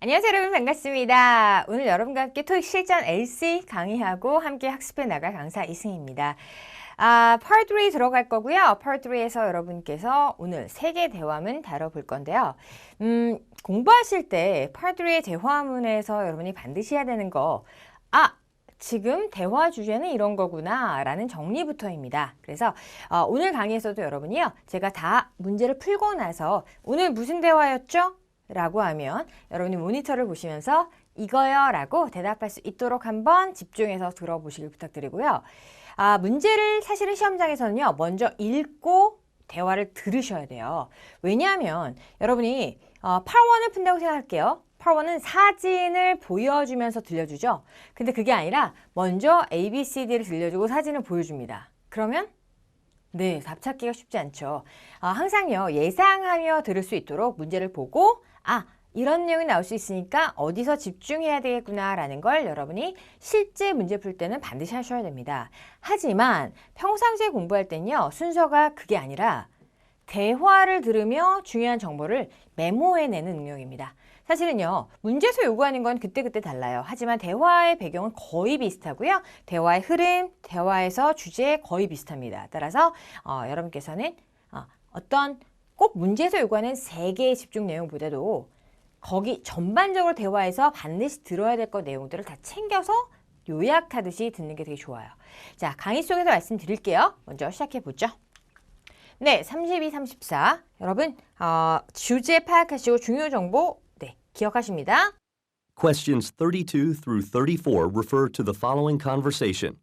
안녕하세요 여러분 반갑습니다. 오늘 여러분과 함께 토익 실전 LC 강의하고 함께 학습해 나갈 강사 이승입니다. 아, Part 3 들어갈 거고요. Part 3에서 여러분께서 오늘 세계 대화문 다뤄볼 건데요. 음, 공부하실 때 Part 3의 대화문에서 여러분이 반드시 해야 되는 거, 아, 지금 대화 주제는 이런 거구나 라는 정리부터입니다. 그래서 어, 오늘 강의에서도 여러분이요. 제가 다 문제를 풀고 나서 오늘 무슨 대화였죠? 라고 하면 여러분이 모니터를 보시면서 이거요 라고 대답할 수 있도록 한번 집중해서 들어보시길 부탁드리고요. 아, 문제를 사실은 시험장에서는요, 먼저 읽고 대화를 들으셔야 돼요. 왜냐하면 여러분이 어, 8원을 푼다고 생각할게요. 8원은 사진을 보여주면서 들려주죠. 근데 그게 아니라 먼저 A, B, C, D를 들려주고 사진을 보여줍니다. 그러면 네, 답 찾기가 쉽지 않죠. 아, 항상요, 예상하며 들을 수 있도록 문제를 보고, 아, 이런 내용이 나올 수 있으니까 어디서 집중해야 되겠구나라는 걸 여러분이 실제 문제 풀 때는 반드시 하셔야 됩니다. 하지만 평상시에 공부할 때는요, 순서가 그게 아니라 대화를 들으며 중요한 정보를 메모해내는 능력입니다. 사실은요, 문제에서 요구하는 건 그때그때 달라요. 하지만 대화의 배경은 거의 비슷하고요. 대화의 흐름, 대화에서 주제 거의 비슷합니다. 따라서 어, 여러분께서는 어, 어떤 꼭 문제에서 요구하는 세 개의 집중 내용보다도 거기 전반적으로 대화에서 반드시 들어야 될 것 내용들을 다 챙겨서 요약하듯이 듣는 게 되게 좋아요. 자, 강의 속에서 말씀드릴게요. 먼저 시작해 보죠. 네, 32, 34. 여러분, 어, 주제 파악하시고 중요 정보 네, 기억하십니다. Questions 32 through 34 refer to the following conversation.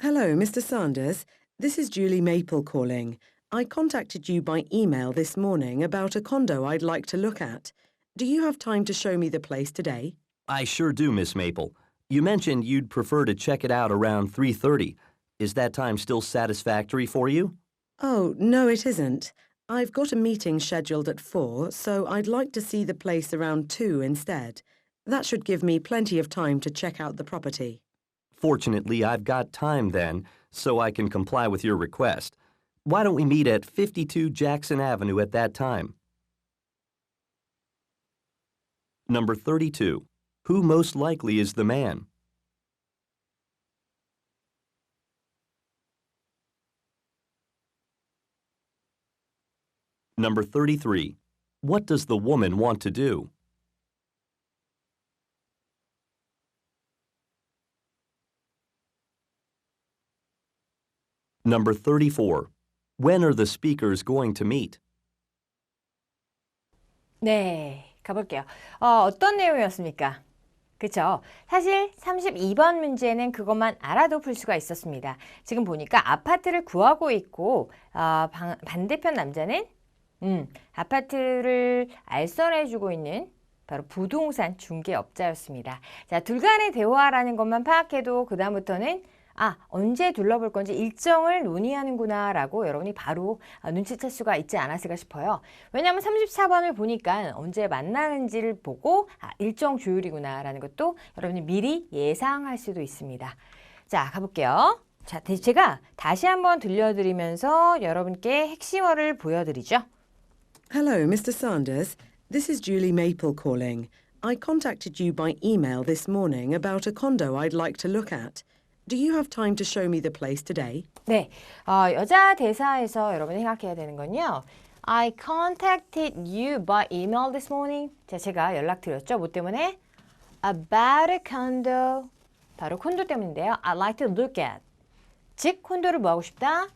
Hello, Mr. Sanders. This is Julie Maple calling. I contacted you by email this morning about a condo I'd like to look at. Do you have time to show me the place today? I sure do, Miss Maple. You mentioned you'd prefer to check it out around 3:30. Is that time still satisfactory for you? Oh, no, it isn't. I've got a meeting scheduled at 4, so I'd like to see the place around 2 instead. That should give me plenty of time to check out the property. Fortunately, I've got time then, so I can comply with your request. Why don't we meet at 52 Jackson Avenue at that time? Number 32. Who most likely is the man? Number 33. What does the woman want to do? Number 34. When are the speakers going to meet? 네, 가볼게요. 어, 어떤 내용이었습니까? 그쵸? 사실 32번 문제는 그것만 알아도 풀 수가 있었습니다. 지금 보니까 아파트를 구하고 있고 어, 방- 반대편 남자는 음, 아파트를 알선해주고 있는 바로 부동산 중개업자였습니다. 자, 둘 간의 대화라는 것만 파악해도 그다음부터는 아, 언제 둘러볼 건지 일정을 논의하는구나 라고 여러분이 바로 아, 눈치챌 수가 있지 않았을까 싶어요. 왜냐하면 34번을 보니까 언제 만나는지를 보고 아, 일정 조율이구나 라는 것도 여러분이 미리 예상할 수도 있습니다. 자, 가볼게요. 자, 대- 제가 다시 한번 들려드리면서 여러분께 핵심어를 보여드리죠. Hello, Mr. Sanders. This is Julie Maple calling. I contacted you by email this morning about a condo I'd like to look at. Do you have time to show me the place today? 네, 어, 여자 대사에서 여러분이 생각해야 되는 건요. I contacted you by email this morning. 자, 제가 연락드렸죠. 뭐 때문에? About a condo. 바로 콘도 때문인데요. I'd like to look at. 즉, 콘도를 뭐 하고 싶다?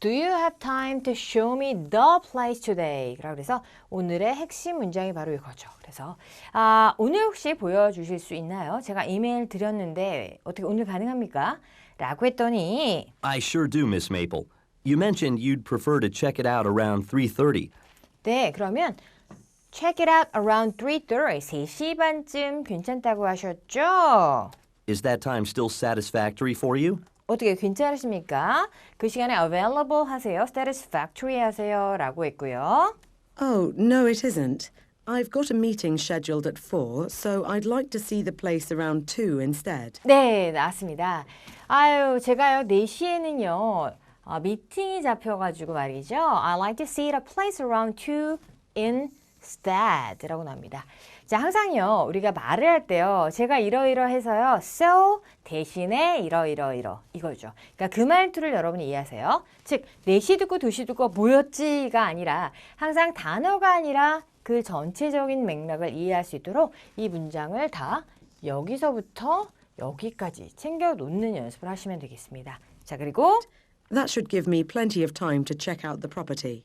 Do you have time to show me the place today? 라고 그래서 오늘의 핵심 문장이 바로 이거죠. 그래서 아, 오늘 혹시 보여주실 수 있나요? 제가 이메일 드렸는데 어떻게 오늘 가능합니까? 라고 했더니 I sure do, Miss Maple. You mentioned you'd prefer to check it out around 3:30. 네, 그러면 check it out around 3.30, 3시 반쯤 괜찮다고 하셨죠? Is that time still satisfactory for you? 어떻게 괜찮으십니까? 그 시간에 available 하세요, satisfactory 하세요 라고 했고요. Oh, no, it isn't. I've got a meeting scheduled at 4, so I'd like to see the place around 2 instead. 네, 나왔습니다. 아유, 제가요, 4시에는요, 어, 미팅이 잡혀가지고 말이죠. I like to see a place around 2 in instead라고 나옵니다. 자, 항상요, 우리가 말을 할 때요, 제가 이러이러해서요, so 대신에 이러이러이러 이거죠. 그러니까 그 말투를 여러분이 이해하세요. 즉, 4시 듣고 2시 듣고 뭐였지가 아니라 항상 단어가 아니라 그 전체적인 맥락을 이해할 수 있도록 이 문장을 다 여기서부터 여기까지 챙겨 놓는 연습을 하시면 되겠습니다. 자, 그리고 That should give me plenty of time to check out the property.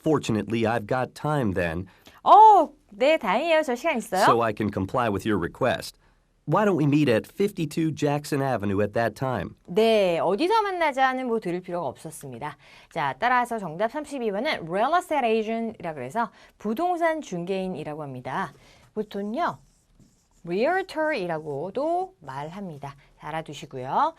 Fortunately, I've got time then, 어, 네, 다행이에요. 저 시간 있어요. so I can comply with your request. Why don't we meet at 52 Jackson Avenue at that time? 네, 어디서 만나자는 뭐 들을 필요가 없었습니다. 자, 따라서 정답 32번은 real estate agent이라고 해서 부동산 중개인이라고 합니다. 보통요, realtor이라고도 말합니다. 자, 알아두시고요.